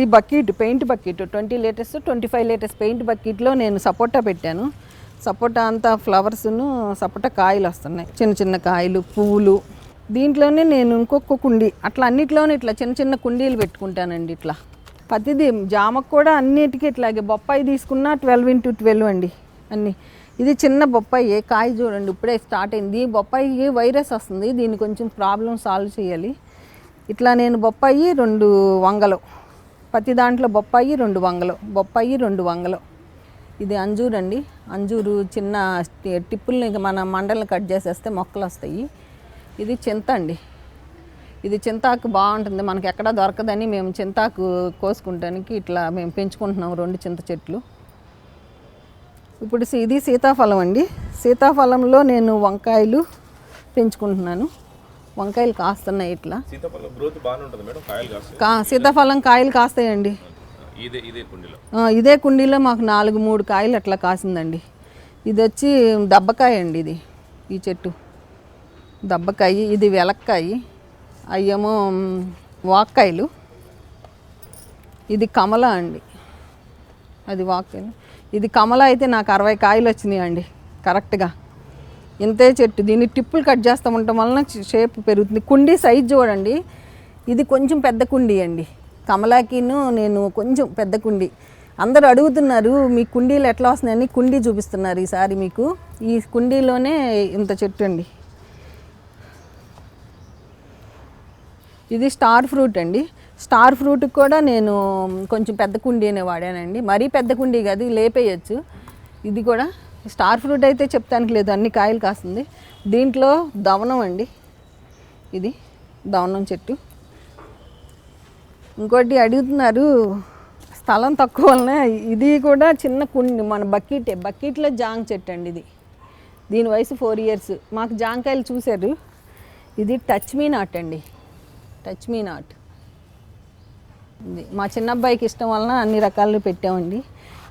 ఇది bucket paint bucket. Twenty litres twenty five litres paint బకెట్లో నేను సపోటా పెట్టాను. సపోటా అంతా ఫ్లవర్స్ను సపోటా కాయలు వస్తున్నాయి. చిన్న చిన్న కాయలు పువ్వులు దీంట్లోనే నేను ఇంకొక కుండీ అట్లా అన్నిట్లోనే ఇట్లా చిన్న చిన్న కుండీలు పెట్టుకుంటానండి ఇట్లా. ప్రతిదీ జామకు కూడా అన్నిటికీ ఇట్లాగే బొప్పాయి తీసుకున్నా ట్వెల్వ్ ఇంటూ ట్వెల్వ్ అండి అన్నీ. ఇది చిన్న బొప్పాయి కాయ చూడండి ఇప్పుడే స్టార్ట్ అయింది. బొప్పాయి బొప్పాయికి వైరస్ వస్తుంది దీన్ని కొంచెం ప్రాబ్లం సాల్వ్ చేయాలి. ఇట్లా నేను బొప్పాయి రెండు వంగలు. ప్రతి దాంట్లో బొప్పాయి రెండు వంగలు బొప్పాయి రెండు వంగలు. ఇది అంజూరు అండి. అంజూరు చిన్న టిప్పుల్ని మన మండలను కట్ చేసేస్తే మొక్కలు వస్తాయి. ఇది చింత అండి. ఇది చింతాకు బాగుంటుంది. మనకి ఎక్కడ దొరకదని మేము చింతాకు కోసుకుంటానికి ఇట్లా మేము పెంచుకుంటున్నాం రెండు చింత చెట్లు. ఇప్పుడు ఇది సీతాఫలం అండి. సీతాఫలంలో నేను వంకాయలు పెంచుకుంటున్నాను. వంకాయలు కాస్తున్నాయి ఇట్లా. సీతాఫలం గ్రోత్ బాగానే ఉంటుంది మేడం కాయలు కాస్తాయి. కా సీతాఫలం కాయలు కాస్తాయండి. ఇదే ఇదే కుండీలో. ఆ, ఇదే కుండీలో మాకు నాలుగు మూడు కాయలు అట్లా కాసిందండి. ఇది వచ్చి దబ్బకాయ అండి ఇది ఈ చెట్టు. దబ్బకాయ ఇది వెలక్కాయ అయ్యేమో వాక్కాయలు. ఇది కమల అండి. అది వాక్కాయలు. ఇది కమల అయితే నాకు అరవై కాయలు వచ్చినాయి అండి కరెక్ట్గా. ఇంతే చెట్టు దీన్ని టిప్పులు కట్ చేస్తూ ఉండటం వలన షేప్ పెరుగుతుంది. కుండీ సైజ్ చూడండి. ఇది కొంచెం పెద్ద కుండీ అండి. కమలాకిను నేను కొంచెం పెద్ద కుండీ. అందరు అడుగుతున్నారు మీ కుండీలు ఎట్లా వస్తున్నాయని? కుండీ చూపిస్తున్నారు ఈసారి మీకు. ఈ కుండీలోనే ఇంత చెట్టు అండి. ఇది స్టార్ ఫ్రూట్ అండి. స్టార్ ఫ్రూట్కి కూడా నేను కొంచెం పెద్ద కుండీనే వాడానండి. మరీ పెద్ద కుండీ కాదు లేపేయచ్చు. ఇది కూడా స్టార్ ఫ్రూట్ అయితే చెప్తానికి లేదు అన్ని కాయలు కాస్తుంది. దీంట్లో దవనం అండి. ఇది దవనం చెట్టు. ఇంకోటి అడుగుతున్నారు స్థలం తక్కువ వలన ఇది కూడా చిన్న కుండి మన బకెటే బకెట్లో జాంగ్ చెట్టు అండి ఇది. దీని వయసు ఫోర్ ఇయర్స్. మాకు జాంకాయలు చూశారు. ఇది టచ్ మీ నాట్ అండి. Touch me not. ఇది మా చిన్న అబ్బాయికి ఇష్టం వలన అన్ని రకాలు పెట్టామండి.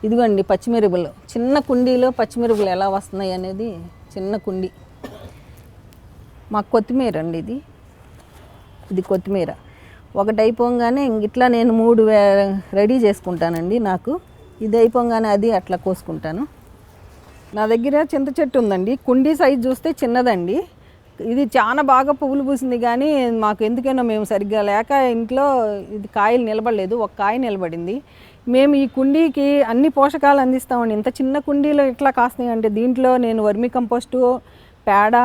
ఇదిగోండి పచ్చిమిరపలు చిన్న కుండీలో పచ్చిమిరపలు ఎలా వస్తున్నాయి అనేది చిన్న కుండీ. మా కొత్తిమీర అండి ఇది. ఇది కొత్తిమీర. ఒకటి అయిపోగానే ఇట్లా నేను మూడు వే- రెడీ చేసుకుంటానండి నాకు. ఇది అయిపోగానే అది అట్లా కోసుకుంటాను. నా దగ్గర చింత చెట్టు ఉందండి. కుండీ సైజ్ చూస్తే చిన్నదండి. ఇది చాలా బాగా పువ్వులు పూసింది కానీ మాకు ఎందుకైనా మేము సరిగ్గా లేక ఇంట్లో ఇది కాయలు నిలబడలేదు ఒక కాయ నిలబడింది. మేము ఈ కుండీకి అన్ని పోషకాలు అందిస్తామండి. ఇంత చిన్న కుండీలో ఎట్లా కాస్తున్నాయి అంటే దీంట్లో నేను వర్మి కంపోస్టు పేడ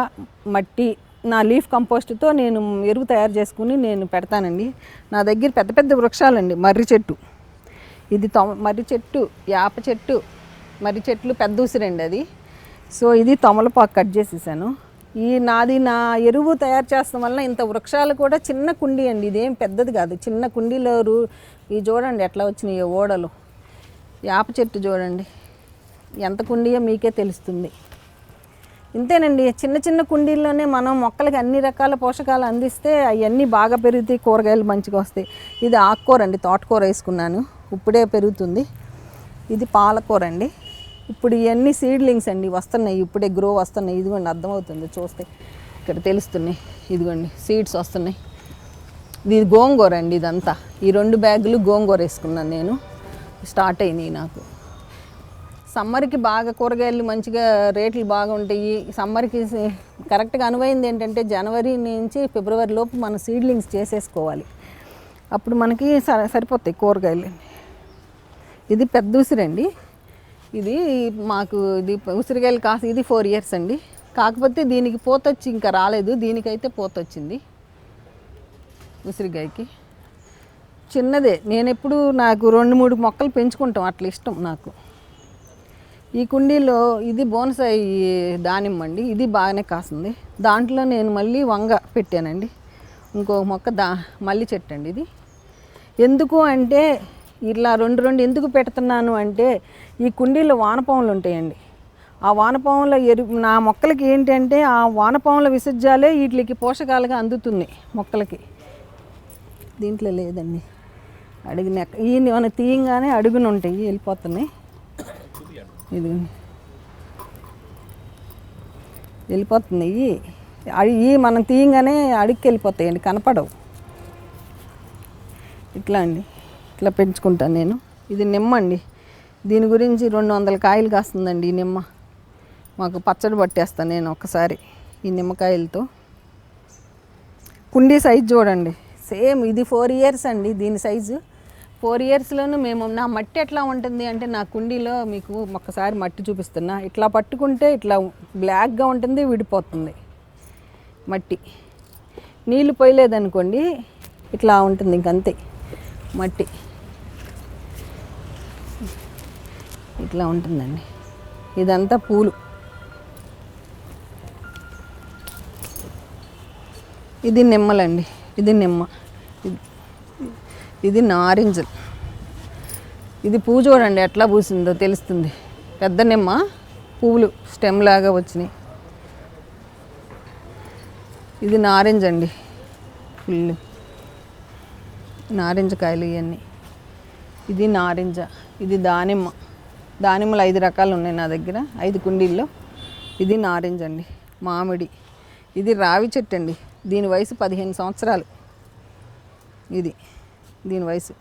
మట్టి నా లీఫ్ కంపోస్ట్తో నేను ఎరువు తయారు చేసుకుని నేను పెడతానండి. నా దగ్గర పెద్ద పెద్ద వృక్షాలండి మర్రి చెట్టు. ఇది తొమ మర్రి చెట్టు యాప చెట్టు మర్రి చెట్లు పెద్ద ఉసిరండి అది. సో ఇది తమలపాకు కట్ చేసేసాను. ఈ నాది నా ఎరువు తయారు చేస్తాం వల్ల ఇంత వృక్షాలు కూడా చిన్న కుండీ అండి. ఇదేం పెద్దది కాదు. చిన్న కుండీలో రూ ఇవి చూడండి ఎట్లా వచ్చినాయి ఓడలు. యాప చెట్టు చూడండి. ఎంత కుండీయో మీకే తెలుస్తుంది. ఇంతేనండి. చిన్న చిన్న కుండీల్లోనే మనం మొక్కలకి అన్ని రకాల పోషకాలు అందిస్తే అవన్నీ బాగా పెరుగుతాయి కూరగాయలు మంచిగా వస్తాయి. ఇది ఆకుకూర అండి. తోటకూర వేసుకున్నాను. ఇప్పుడే పెరుగుతుంది. ఇది పాలకూర అండి. ఇప్పుడు ఇవన్నీ సీడ్లింగ్స్ అండి వస్తున్నాయి ఇప్పుడే గ్రో వస్తున్నాయి. ఇదిగోండి అర్థమవుతుంది చూస్తే. ఇక్కడ తెలుస్తున్నాయి ఇదిగోండి సీడ్స్ వస్తున్నాయి. ఇది గోంగూర అండి ఇదంతా. ఈ రెండు బ్యాగులు గోంగూర వేసుకున్నాను నేను. స్టార్ట్ అయినాయి నాకు. సమ్మర్కి బాగా కూరగాయలు మంచిగా రేట్లు బాగా ఉంటాయి సమ్మర్కి కరెక్ట్గా అనువైంది ఏంటంటే జనవరి నుంచి ఫిబ్రవరి లోపు మన సీడ్లింగ్స్ చేసేసుకోవాలి. అప్పుడు మనకి స- సరిపోతాయి కూరగాయలు. ఇది పెద్ద ఉసిరండి. ఇది మాకు ఇది ఉసిరికాయలు కాసి ఇది ఫోర్ ఇయర్స్ అండి. కాకపోతే దీనికి పోతొచ్చి ఇంకా రాలేదు. దీనికైతే పోతొచ్చింది ఉసిరికాయకి చిన్నదే. నేను ఎప్పుడు నాకు రెండు మూడు మొక్కలు పెంచుకుంటాం. అట్లా ఇష్టం నాకు. ఈ కుండీలో ఇది బోనసాయి దానిమ్మ అండి. ఇది బాగానే కాసింది. దాంట్లో నేను మళ్ళీ వంగ పెట్టానండి. ఇంకో మొక్క దా మల్లి చెట్టు అండి ఇది. ఎందుకు అంటే ఇలా రెండు రెండు ఎందుకు పెడుతున్నాను అంటే ఈ కుండీలో వానపాములు ఉంటాయండి. ఆ వానపాముల ఎరు నా మొక్కలకి ఏంటంటే ఆ వానపాముల విసర్జాలే వీటికి పోషకాలుగా అందుతుంది మొక్కలకి. దీంట్లో లేదండి. అడిగిన ఈ మన తీయంగానే అడుగున ఉంటాయి వెళ్ళిపోతున్నాయి. ఇది వెళ్ళిపోతున్నాయి. అవి ఈ మనం తీయంగానే అడుగుకి వెళ్ళిపోతాయండి కనపడవు. ఇట్లా అండి. ఇట్లా పెంచుకుంటాను నేను. ఇది నిమ్మ అండి. దీని గురించి రెండు వందల కాయలు కాస్తుందండి ఈ నిమ్మ. మాకు పచ్చడి పట్టేస్తాను నేను ఒకసారి ఈ నిమ్మకాయలతో. కుండీ సైజ్ చూడండి. సేమ్ ఇది ఫోర్ ఇయర్స్ అండి దీని సైజు. ఫోర్ ఇయర్స్లోనూ మేము నా మట్టి ఎట్లా ఉంటుంది అంటే నా కుండీలో మీకు ఒక్కసారి మట్టి చూపిస్తున్నా. ఇట్లా పట్టుకుంటే ఇట్లా బ్లాక్గా ఉంటుంది విడిపోతుంది మట్టి. నీళ్ళు పోయలేదనుకోండి ఇట్లా ఉంటుంది ఇంకంతే మట్టి. ఇట్లా ఉంటుందండి. ఇదంతా పూలు. ఇది నిమ్మలండి. ఇది నిమ్మ. ఇది- ఇది నారింజలు. ఇది పువ్వు చూడండి ఎట్లా పూసిందో తెలుస్తుంది. పెద్ద నిమ్మ పువ్వులు స్టెమ్ లాగా వచ్చినాయి. ఇది నారింజ అండి. ఫుల్ నారింజ కాయలు ఇవన్నీ ఇది నారింజ ఇది దానిమ్మ. దానిమ్మలు ఐదు రకాలు ఉన్నాయి నా దగ్గర. ఐదు కుండీల్లో. ఇది నారింజ అండి మామిడి. ఇది రావి చెట్టు అండి. దీని వయసు పదిహేను సంవత్సరాలు. ఇది దీని వయసు.